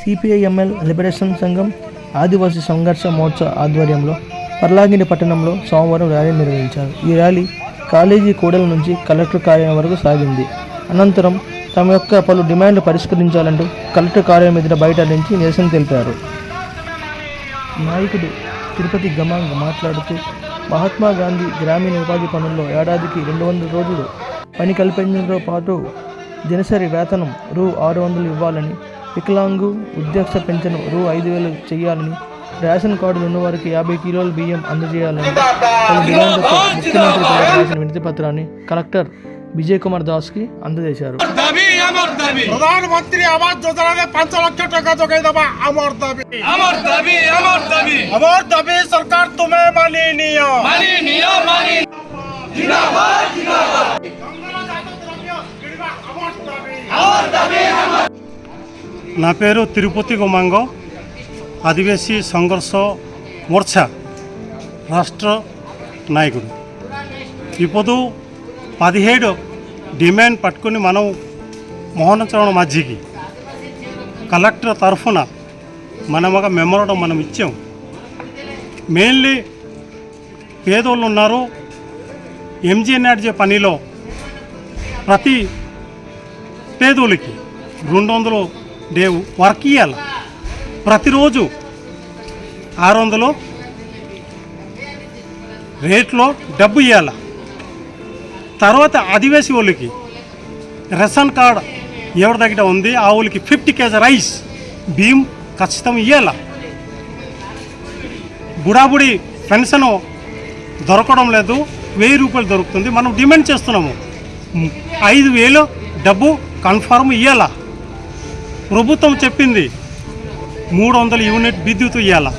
CPIML liberation సంఘం ఆదివాసీ సంఘర్ష మోర్చా ఆధ్వర్యంలో పర్లాగిని పట్టణంలో సోమవారం ర్యాలీ నిర్వహించారు. ఈ ర్యాలీ కాలేజీ కూడల నుంచి కలెక్టర్ కార్యాలయం వరకు సాగింది. అనంతరం తమ యొక్క పలు డిమాండ్లు పరిష్కరించాలంటూ కలెక్టర్ కార్యాలయం ఎదుట నుంచి నిరసన తెలిపారు. నాయకుడు తిరుపతి గమాంగ్ మాట్లాడుతూ మహాత్మా గాంధీ గ్రామీణ ఉపాధి పనుల్లో ఏడాదికి రెండు వందల రోజులు పని కల్పించడంతో పాటు దినసరి వేతనం రూ ఆరు వందలు ఇవ్వాలని వికలాంగు ఉద్యోగ పెన్షన్ రూ ఐదు వేలు చేయాలని రేషన్ కార్డులు ఉన్నవారికి యాభై కిలోల బియ్యం అందజేయాలని ముఖ్యమంత్రి రాసిన వినతి పత్రాన్ని కలెక్టర్ విజయ్ కుమార్ దాస్కి అందజేశారు. ప్రధానమంత్రి ఆవాస్ योजना పంచ లక్ష టాకా लक्ष टका तो कही నా పేరు తిరుపతి గుమాంగ ఆదివాసీ సంఘర్ష మోర్చా రాష్ట్ర నాయకుడు. ఇప్పుడు పదిహేడు డిమాండ్ పట్టుకుని మనం మోహనచరణ మధ్యకి కలెక్టర్ తరఫున మనం ఒక మెమోరండం మనం ఇచ్చాం. మెయిన్లీ పేదోళ్ళు ఉన్నారు. ఎంజీఎన్ఆర్జే పనిలో ప్రతి పేదోళ్ళకి రెండు వందలు డే వర్క్ ఇవ్వాలి ప్రతిరోజు ఆరు వందలు రేట్లో డబ్బు ఇవ్వాలి తర్వాత ఆదివాసీ వాళ్ళకి రేషన్ కార్డ్ ఎవరి దగ్గర ఉంది? ఆ వాళ్ళకి ఫిఫ్టీ కేజీ రైస్ బియ్యం ఖచ్చితం ఇవ్వాల బుడాబుడి పెన్షన్ దొరకడం లేదు. వెయ్యి రూపాయలు దొరుకుతుంది. మనం డిమాండ్ చేస్తున్నాము. ఐదు వేలు డబ్బు కన్ఫర్మ్ ఇవ్వాలా ప్రభుత్వం చెప్పింది మూడు వందల యూనిట్ విద్యుత్ ఇవ్వాల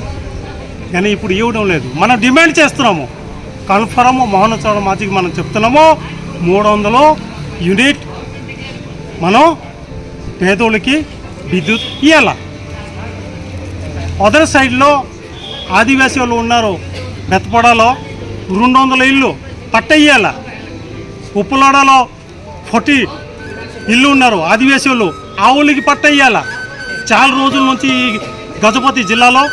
కానీ ఇప్పుడు ఇవ్వడం లేదు. మనం డిమాండ్ చేస్తున్నాము. కన్ఫర్మ్ మోహన చౌడ మనం చెప్తున్నాము మూడు వందలు యూనిట్ మనం పేదోళ్ళకి విద్యుత్ ఇవ్వాల అదర్ సైడ్లో ఆదివాసీ వాళ్ళు ఉన్నారు. బెత్తపడాలో రెండు వందల ఇల్లు పట్టయ్యాల. ఉప్పులాడలో ఫార్టీ ఇల్లు ఉన్నారు ఆదివాసీ వాళ్ళు. ఆవులకి ఊళ్ళకి పట్టయ్యాల చాలా రోజుల నుంచి ఈ గజపతి జిల్లాలో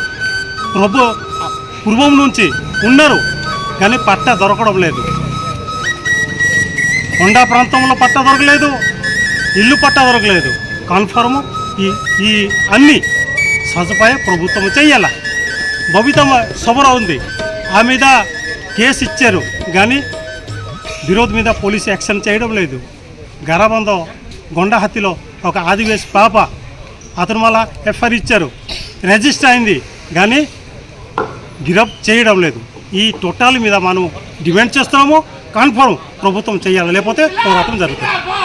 ప్రభు పూర్వం నుంచి ఉన్నారు కానీ పట్ట దొరకడం లేదు. కొండా ప్రాంతంలో పట్ట దొరకలేదు ఇల్లు పట్ట దొరకలేదు. కన్ఫర్మ్ ఈ ఈ అన్ని సదుపాయ ప్రభుత్వం చేయాల. భవితమ సబర ఉంది. ఆ మీద కేసు ఇచ్చారు కానీ విరోధ్ మీద పోలీసు యాక్షన్ చేయడం లేదు. గరబందో గొండహత్తిలో ఒక ఆదివేసి పాప. అతను మళ్ళా ఎఫ్ఐఆర్ ఇచ్చారు. రిజిస్టర్ అయింది. కానీ గిరఫ్ చేయడం లేదు. ఈ తొట్టాల మీద మనం డిమాండ్ చేస్తున్నాము కన్ఫర్మ్ ప్రభుత్వం చేయాలి. లేకపోతే పోరాటం జరుగుతుంది.